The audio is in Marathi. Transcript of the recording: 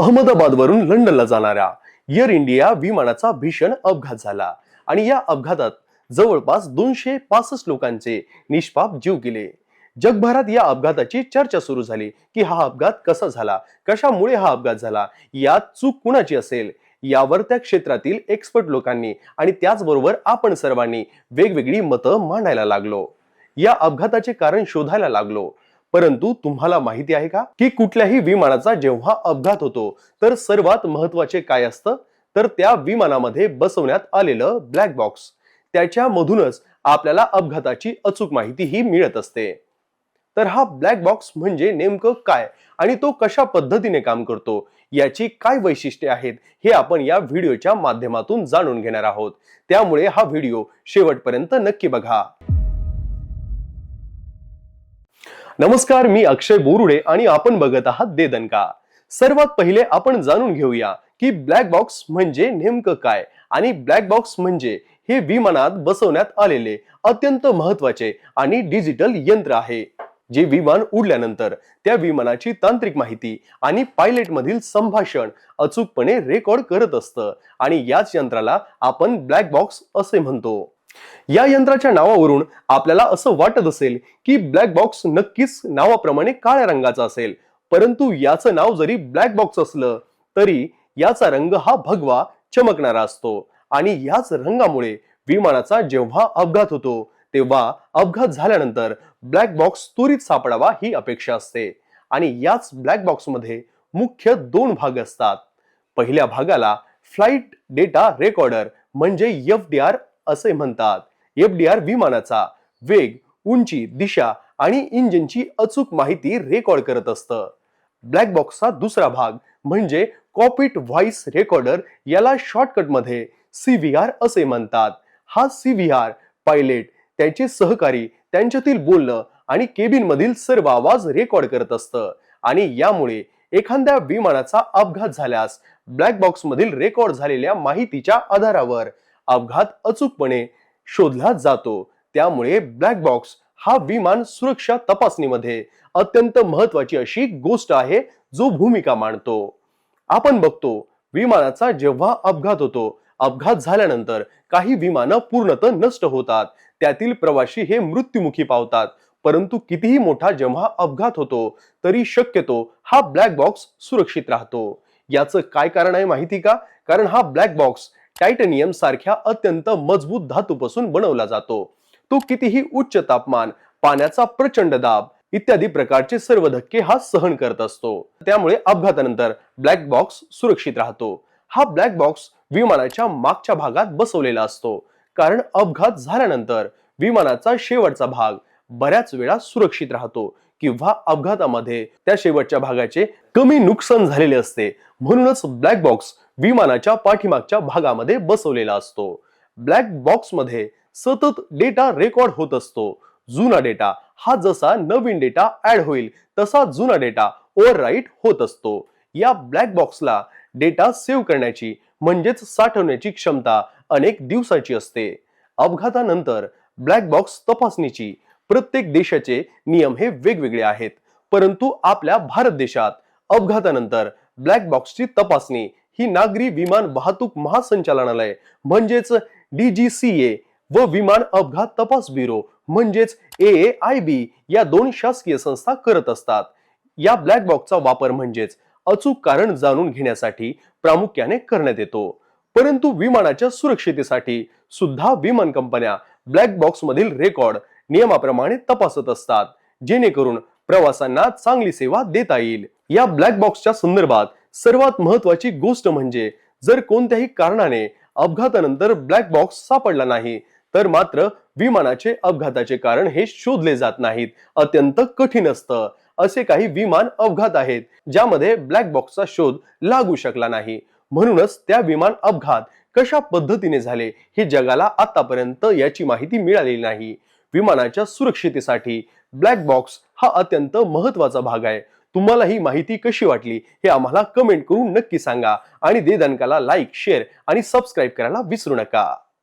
अहमदाबादवरून लंडनला जाणाऱ्या एअर इंडिया विमानाचा भीषण अपघात झाला आणि या अपघातात जवळपास दोनशे पासष्ट लोकांचे निष्पाप जीव गेले. जगभरात या अपघाताची चर्चा सुरू झाली की हा अपघात कसा झाला कशामुळे हा अपघात झाला यात चूक कुणाची असेल यावर त्या क्षेत्रातील एक्सपर्ट लोकांनी आणि त्याचबरोबर आपण सर्वांनी वेगवेगळी मतं मांडायला लागलो. या अपघाताचे कारण शोधायला लागलो. परंतु तुम्हाला माहिती आहे का की कुठल्याही विमानाचा जेव्हा अपघात होतो तर सर्वात महत्त्वाचे काय असतं? तर त्या विमानामध्ये बसवण्यात आलेलं ब्लॅक बॉक्स त्याच्यामधूनच आपल्याला अपघाताची अचूक माहिती ही मिळत असते. तर हा ब्लॅक बॉक्स म्हणजे नेमकं काय? आणि तो कशा पद्धतीने काम करतो? याची काय वैशिष्ट्ये आहेत? हे आपण या व्हिडिओच्या माध्यमातून जाणून घेणार आहोत. त्यामुळे हा व्हिडिओ शेवटपर्यंत नक्की बघा. नमस्कार मी अक्षय बोरुडे आणि आपण बघत आहात दे दणका सर्वात पहिले आपण जाणून घेऊया की ब्लॅक बॉक्स म्हणजे नेमकं काय आणि ब्लॅक बॉक्स म्हणजे हे विमानात बसवण्यात आलेले अत्यंत महत्त्वाचे आणि डिजिटल यंत्र आहे. जे विमान उडल्यानंतर त्या विमानाची तांत्रिक माहिती आणि पायलट मधील संभाषण अचूकपणे रेकॉर्ड करत असतं आणि याच यंत्राला आपण ब्लॅक बॉक्स असे म्हणतो. या यंत्राच्या नावावरून आपल्याला असं वाटत असेल की ब्लॅक बॉक्स नक्कीच नावाप्रमाणे काळ्या रंगाचा असेल. परंतु याचं नाव जरी ब्लॅक बॉक्स असलं तरी याचा रंग हा भगवा चमकणारा असतो. आणि याच रंगामुळे विमानाचा जेव्हा अपघात होतो तेव्हा अपघात झाल्यानंतर ब्लॅक बॉक्स त्वरित सापडावा ही अपेक्षा असते. आणि याच ब्लॅक बॉक्समध्ये मुख्य दोन भाग असतात. पहिल्या भागाला फ्लाईट डेटा रेकॉर्डर म्हणजे एफ डी आर असे म्हणतात. एफ डी आर विमानाचा वेग उंची दिशा आणि इंजिनची अचूक माहिती रेकॉर्ड करत असतं. ब्लॅक बॉक्सचा दुसरा भाग म्हणजे कॉपिट व्हॉइस रेकॉर्डर याला शॉर्टकटमध्ये सीव्हीआर असे म्हणतात. हा सीव्हीआर पायलट त्यांचे सहकारी त्यांच्यातील बोलणं आणि केबिन मधील सर्व आवाज रेकॉर्ड करत असतं आणि यामुळे एखाद्या विमानाचा अपघात झाल्यास ब्लॅक बॉक्स मधील रेकॉर्ड झालेल्या माहितीच्या आधारावर अपघात अचूकपणे शोधला जातो. त्यामुळे ब्लॅक बॉक्स हा विमान सुरक्षा तपासणीमध्ये अत्यंत महत्वाची अशी गोष्ट आहे जो भूमिका मांडतो. आपण बघतो विमानाचा जेव्हा अपघात होतो अपघात झाल्यानंतर काही विमानं पूर्णतः नष्ट होतात. त्यातील प्रवासी हे मृत्युमुखी पावतात. परंतु कितीही मोठा जेव्हा अपघात होतो तरी शक्यतो हा ब्लॅक बॉक्स सुरक्षित राहतो. याचं काय कारण आहे माहिती का? कारण हा ब्लॅक बॉक्स टायटनियम सारख्या अत्यंत मजबूत धातूपासून बनवला जातो. तो कितीही उच्च तापमान पाण्याचा प्रचंड दाब इत्यादी प्रकारचे सर्व धक्के हा सहन करत असतो. त्यामुळे अपघातानंतर ब्लॅक बॉक्स सुरक्षित राहतो. हा ब्लॅक बॉक्स विमानाच्या मागच्या भागात बसवलेला असतो. कारण अपघात झाल्यानंतर विमानाचा शेवटचा भाग बऱ्याच वेळा सुरक्षित राहतो किंवा अपघातामध्ये त्या शेवटच्या भागाचे कमी नुकसान झालेले असते. म्हणूनच ब्लॅक बॉक्स विमानाच्या पाठीमागच्या भागामध्ये बसवलेला असतो. ब्लॅक बॉक्समध्ये सतत डेटा रेकॉर्ड होत असतो. जुना डेटा हा जसा नवीन डेटा ऍड होईल तसा जुना डेटा ओव्हरराईट होत असतो. या ब्लॅक बॉक्सला डेटा सेव्ह करण्याची म्हणजेच साठवण्याची क्षमता अनेक दिवसाची असते. अपघातानंतर ब्लॅक बॉक्स तपासणीची प्रत्येक देशाचे नियम हे वेगवेगळे आहेत. परंतु आपल्या भारत देशात अपघातानंतर ब्लॅक बॉक्सची तपासणी ही नागरी विमान वाहतूक महासंचालनालय म्हणजेच डीजीसीए व विमान अपघात तपास ब्युरो म्हणजेच ए आय बी या दोन शासकीय संस्था करत असतात. या ब्लॅक बॉक्सचा वापर म्हणजेच अचूक कारण जाणून घेण्यासाठी प्रामुख्याने करण्यात येतो. परंतु विमानाच्या सुरक्षितेसाठी सुद्धा विमान कंपन्या ब्लॅक बॉक्स मधील रेकॉर्ड नियमाप्रमाणे तपासत असतात जेणेकरून प्रवाशांना चांगली सेवा देता येईल. या ब्लॅक बॉक्सच्या संदर्भात सर्वात महत्वाची गोष्ट म्हणजे जर कोणत्याही कारणाने अपघातानंतर ब्लॅक बॉक्स सापडला नाही तर मात्र विमानाचे अपघाताचे कारण हे शोधले जात नाहीत. अत्यंत कठीण असतं. असे काही विमान अपघात आहेत ज्यामध्ये ब्लॅक बॉक्सचा शोध लागू शकला नाही. म्हणूनच त्या विमान अपघात कशा पद्धतीने झाले हे जगाला आतापर्यंत याची माहिती मिळालेली नाही. विमानाच्या सुरक्षितेसाठी ब्लॅक बॉक्स हा अत्यंत महत्त्वाचा भाग आहे. तुम्हाला ही माहिती कशी वाटली हे आम्हाला कमेंट करून नक्की सांगा. आणि देदनकाला लाईक शेअर आणि सबस्क्राईब करायला विसरू नका.